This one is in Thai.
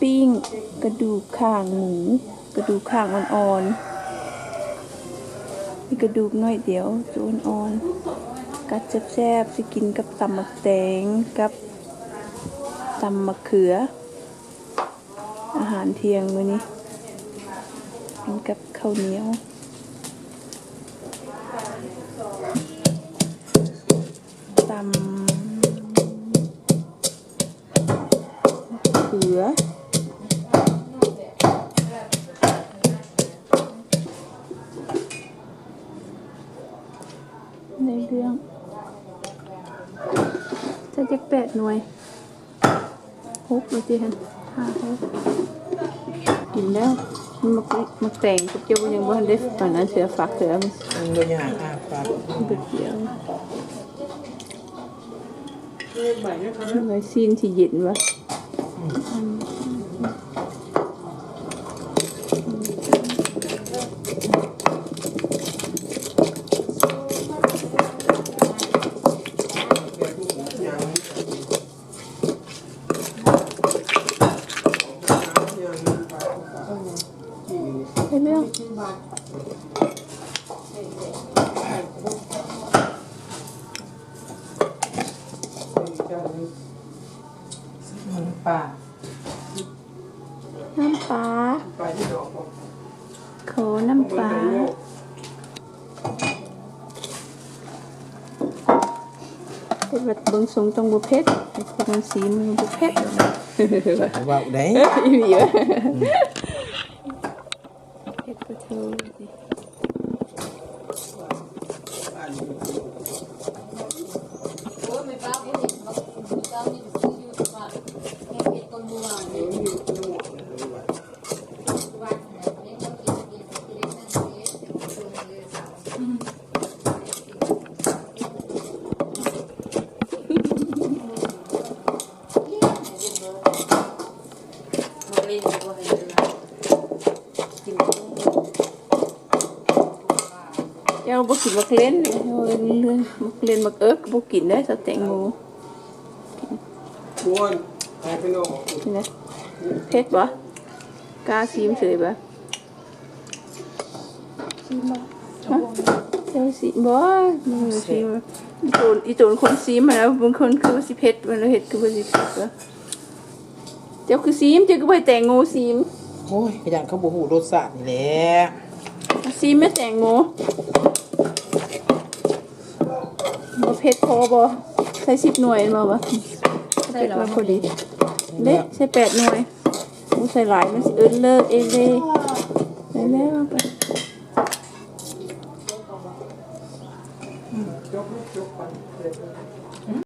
ปิ้ง กระดูกข่างหมูกระดูกข่างอ่อนๆมีกระดูกน้อยเดียวตัวอ่อนๆกัดแซ่บๆสิกินกับตำมักแตงกับตำมะเขือ อาหารเที่ยงมื้อนี้กินกับข้าวเหนียวตำเขือ เรื่อง จะจะแปดหน่วยฮกเลยจีฮันห้าฮกกินแล้วมันมักมักแต่งกับเจ้ายังบ่ทันได้ฝันนั้นเสือฝักเสือมัน มันตัวอย่างอ่ะครับ เบิดเดียวเลยซีนที่เย็นวะ ในเรื่อง มันป่า น้ำปลา ไปที่ดอก โขน้ำปลาเฮ็ดแบบเบิ่งทรงตรงบุเพชรเฮ็ดเป็นสีมันบุเพชร ว่าได้ อีหลีวะ Oh, may bago eh. Magbuta ni Gusto yung pa. Ngayon, ito buwan eh. บ่กินบักเล่นเลยเฮ้ยเรื่องบักเล่นบักเอิกบ่กินได้สแตงโมบ้วนไปไปโน่กินได้เผ็ดบ่กล้าซีมเฉยบ่ซีมบ่ฮะเจ้าซีบ่มึงซีมอีโตนอีโตนคนซีมมาแล้วบางคนคือสิเผ็ดมันแล้วเฮ็ดคือบ่สิเผ็ดบ่เจ้าคือซีมเจ้าก็บ่ให้แตงโมซีมโอ้ยขยันเขาบูหูรสชาตินี่แหละซีมแม่แตงโม บ่เผ็ดพอบ่ใส่10หน่วยมาบ่ได้แล้วเผ็ดมาพอดีเด็กใส่แปดหน่วยมูใส่หลายมันสิเอินเลิกเองเลยไปแล้วไป